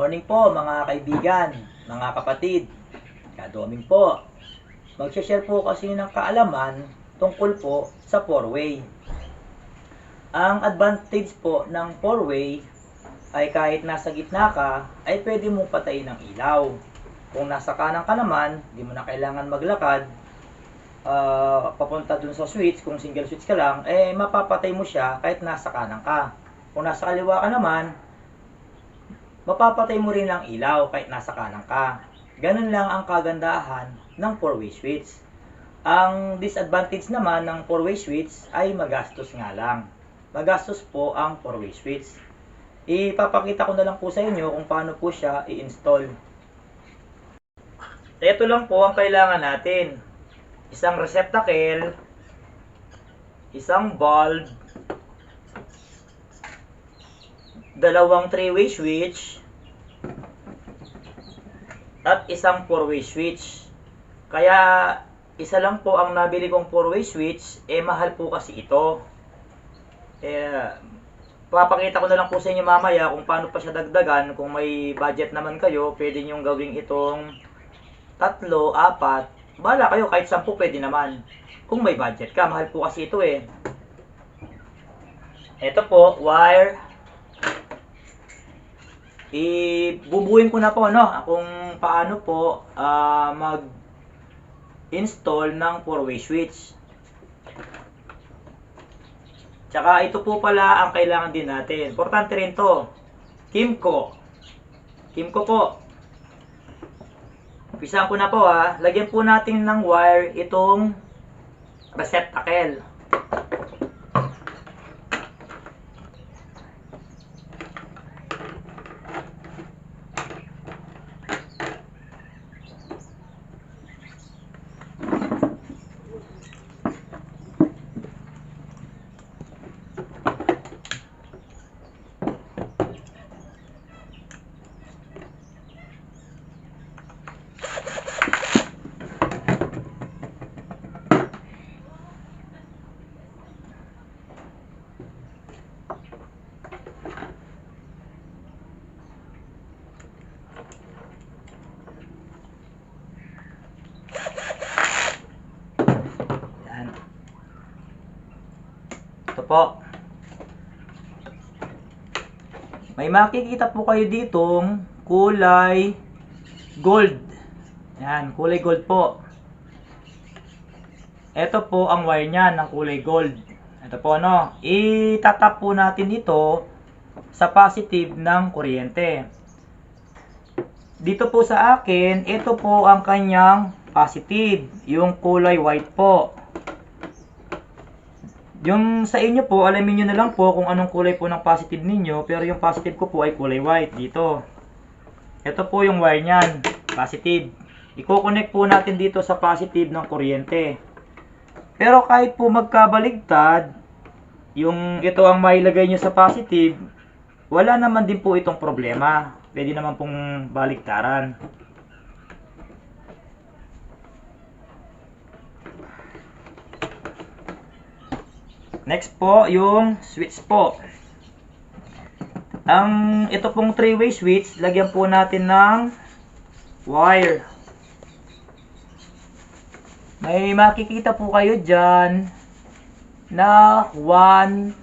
morning po mga kaibigan, mga kapatid. Kadoming po. Mag-share po kasi ng kaalaman tungkol po sa four-way. Ang advantage po ng four-way ay kahit nasa gitna ka, ay pwede mong patayin ang ilaw. Kung nasa kanan ka naman, di mo na kailangan maglakad, ah, papunta dun sa switch, kung single switch ka lang, eh mapapatay mo siya kahit nasa kanan ka. Kung nasa kaliwa ka naman, mapapatay mo rin ang ilaw kahit nasa kanan ka. Ganun lang ang kagandahan ng four-way switch. Ang disadvantage naman ng four-way switch ay magastos nga lang. Magastos po ang four-way switch. Ipapakita ko na lang po sa inyo kung paano po siya i-install. Ito lang po ang kailangan natin. Isang receptacle, isang bulb, dalawang three-way switch, at isang four-way switch. Kaya isa lang po ang nabili kong four-way switch, eh mahal po kasi ito. Eh, papakita ko na lang po sa inyo mamaya kung paano pa siya dagdagan. Kung may budget naman kayo, pwede nyo gawing itong tatlo, apat. Bala kayo, kahit sampu pwede naman. Kung may budget ka, mahal po kasi ito eh. Ito po, wire. Ibubuin ko na po no kung paano po ah, mag install ng four-way switch. Tsaka ito po pala ang kailangan din natin. Importante rin to. Kimco. Kimco po. Umpisahan ko na po ha. Lagyan po natin ng wire itong receptacle. Yan. Ito po. May makikita po kayo ditong kulay gold. Yan, kulay gold po. Ito po ang wire niyan ng kulay gold. Ito po no, itatap po natin ito sa positive ng kuryente. Dito po sa akin, ito po ang kanyang positive, yung kulay white po. Yung sa inyo po, alamin nyo na lang po kung anong kulay po ng positive ninyo, pero yung positive ko po ay kulay white dito. Ito po yung wire niyan, positive. Iko-connect po natin dito sa positive ng kuryente. Pero kahit po magkabaligtad, yung ito ang mailagay nyo sa positive, wala naman din po itong problema. Pwede naman pong baliktaran. Next po, yung switch po. Ang ito pong three-way switch, lagyan po natin ng wire. May makikita po kayo dyan na 1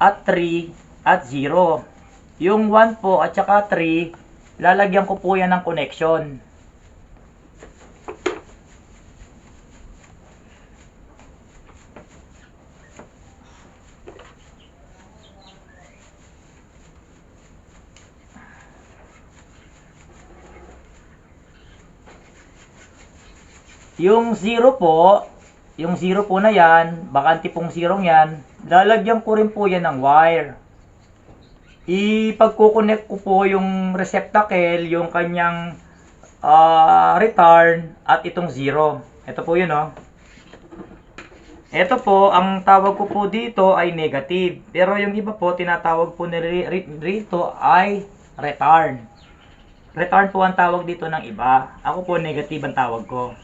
at 3 at 0. Yung 1 po at saka 3, lalagyan ko po yan ng connection. Yung 0 po, yung 0 po na yan, bakante pong 0 yan, lalagyan ko rin po yan ng wire. Ipagkukonect ko po yung receptacle, yung kanyang ah, return at itong 0. Ito po yun oh. Ito po, ang tawag ko po dito ay negative. Pero yung iba po, tinatawag po rito ay return. Return po ang tawag dito ng iba. Ako po negative ang tawag ko.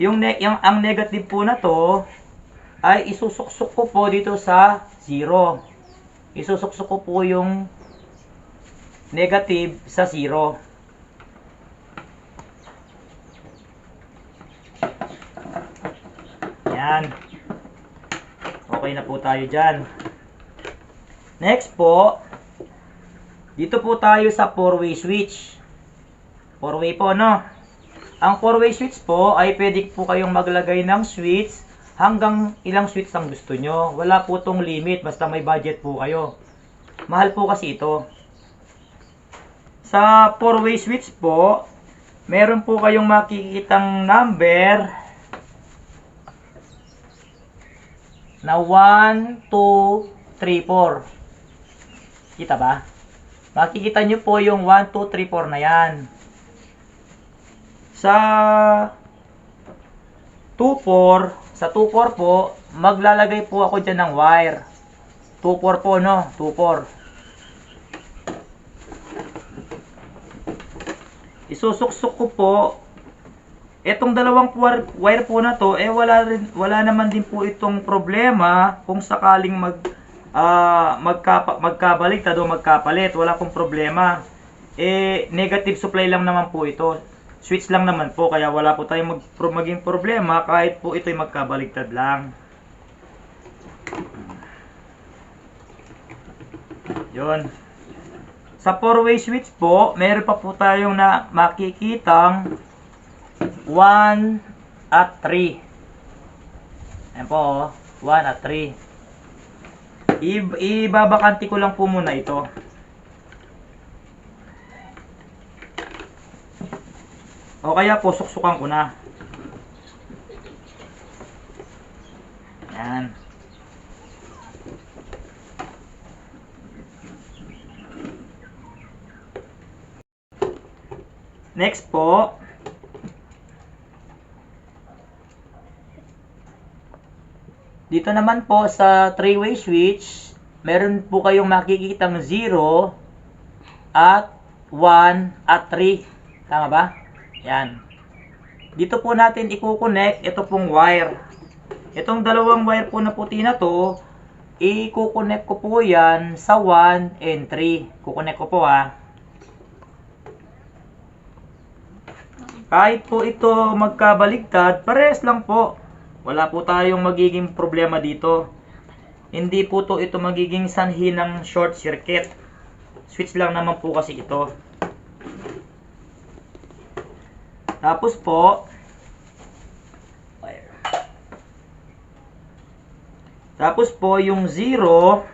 Yung, ne- yung ang negative po na to ay isusuksok ko po dito sa 0. Isusuksok ko po yung negative sa 0. Yan. Okay na po tayo dyan. Next po, dito po tayo sa 4-way switch. 4-way po, no? Ang 4-way switch po ay pwede po kayong maglagay ng switch hanggang ilang switch ang gusto nyo. Wala po tong limit, basta may budget po kayo. Mahal po kasi ito. Sa 4-way switch po, meron po kayong makikitang number na 1, 2, 3, 4. Kita ba? Makikita nyo po yung 1, 2, 3, 4 na yan. Sa 2, 4, sa 2, 4 po, maglalagay po ako dyan ng wire. 2, 4 po, no? 2, 4. Isusuksok ko po Etong dalawang wire, po na to, eh wala rin wala naman din po itong problema kung sakaling mag ah magkapa, magkabaliktad o magkapalit, wala pong problema. Eh negative supply lang naman po ito. Switch lang naman po kaya wala po tayong mag, maging problema kahit po ito'y magkabaliktad lang. Yon. Sa four-way switch po, meron pa po tayong na makikitang 1 at 3. Ayan po, oh. 1 at 3. I- ibabakanti ko lang po muna ito. O kaya po, suksukan ko na. Yan. Next po, Dito naman po sa three-way switch, meron po kayong makikitang 0 at 1 at 3. Tama ba? Yan. Dito po natin i-connect ito pong wire. Itong dalawang wire po na puti na to, i-connect ko po yan sa 1 and 3. Kukonect ko po ha. Kahit po ito magkabaligtad, pares lang po. Wala po tayong magiging problema dito. Hindi po to ito magiging sanhi ng short circuit. Switch lang naman po kasi ito. Tapos po, tapos po yung 0,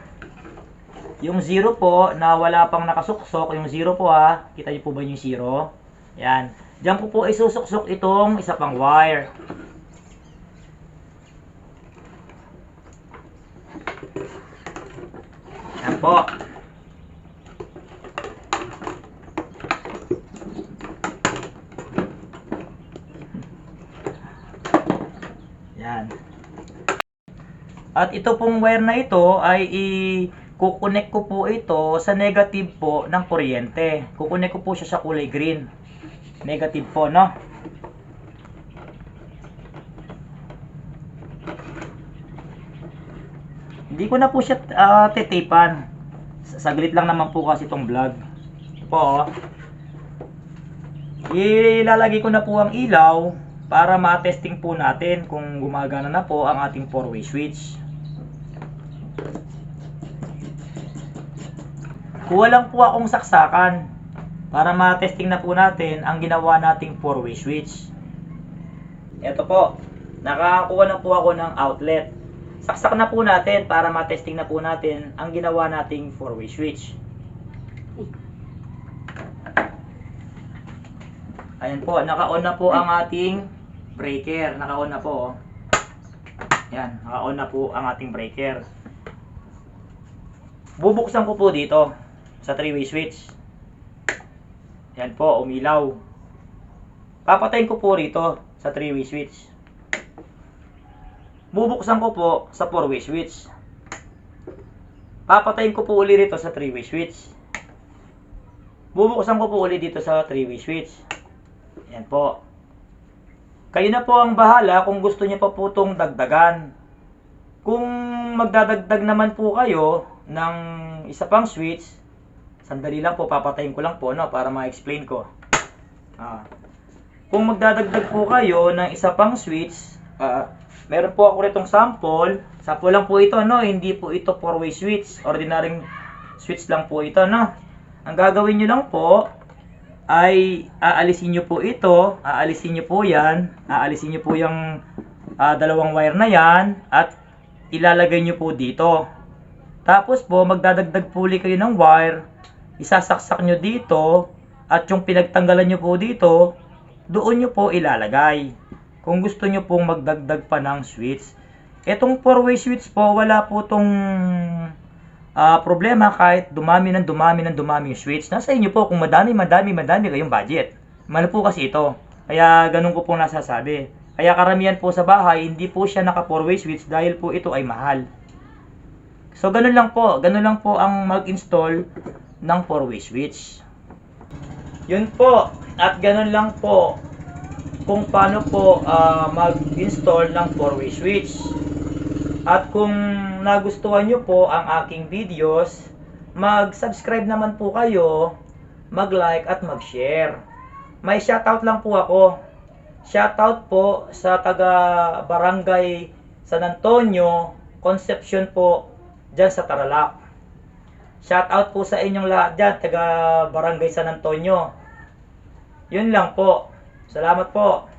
yung 0 po na wala pang nakasuksok, yung 0 po ha, kita niyo po ba yung 0? Yan. Diyan po po isusuksok itong isa pang wire. Yan po. Yan. At ito pong wire na ito ay i-kukonek ko po ito sa negative po ng kuryente. Kukonek ko po siya sa kulay green. Negative po, no? Hindi ko na po siya uh, tetipan. Saglit lang naman po kasi itong vlog. Po, oh. Ilalagay ko na po ang ilaw para ma-testing po natin kung gumagana na po ang ating 4-way switch. Kuha lang po akong saksakan para ma-testing na po natin ang ginawa nating 4-way switch. Ito po, nakakuha na po ako ng outlet. Saksak na po natin para ma-testing na po natin ang ginawa nating 4-way switch. Ayan po, naka-on na po ang ating breaker. Naka-on na po. oh. Yan, naka-on na po ang ating breaker. Bubuksan ko po dito sa 3-way switch. Yan po, umilaw. Papatayin ko po rito sa 3-way switch. Bubuksan ko po sa 4-way switch. Papatayin ko po uli rito sa 3-way switch. Bubuksan ko po uli dito sa 3-way switch. Yan po. Kayo na po ang bahala kung gusto niyo pa po itong dagdagan. Kung magdadagdag naman po kayo ng isa pang switch, Sandali lang po, papatayin ko lang po, no, para ma-explain ko. Ah. Kung magdadagdag po kayo ng isa pang switch, ah, meron po ako ritong sample. Sample lang po ito, no? Hindi po ito four-way switch. Ordinaryong switch lang po ito, no? Ang gagawin nyo lang po, ay aalisin nyo po ito, aalisin nyo po yan, aalisin nyo po yung ah, dalawang wire na yan, at ilalagay nyo po dito. Tapos po, magdadagdag po ulit kayo ng wire, isasaksak nyo dito, at yung pinagtanggalan nyo po dito, doon nyo po ilalagay. Kung gusto nyo pong magdagdag pa ng switch. Etong four-way switch po, wala po tong ah, problema kahit dumami ng dumami ng dumami yung switch. Nasa inyo po kung madami, madami, madami kayong budget. Mahal po kasi ito. Kaya ganun ko pong nasasabi. Kaya karamihan po sa bahay, hindi po siya naka four-way switch dahil po ito ay mahal. So ganun lang po, ganun lang po ang mag-install ng four-way switch. Yun po, at ganun lang po kung paano po ah, mag-install ng four-way switch. At kung nagustuhan nyo po ang aking videos, mag-subscribe naman po kayo, mag-like at mag-share. May shoutout lang po ako. Shoutout po sa taga Barangay San Antonio, Concepcion po, dyan sa Tarlac. Shoutout po sa inyong lahat dyan, taga Barangay San Antonio. Yun lang po. Salamat po.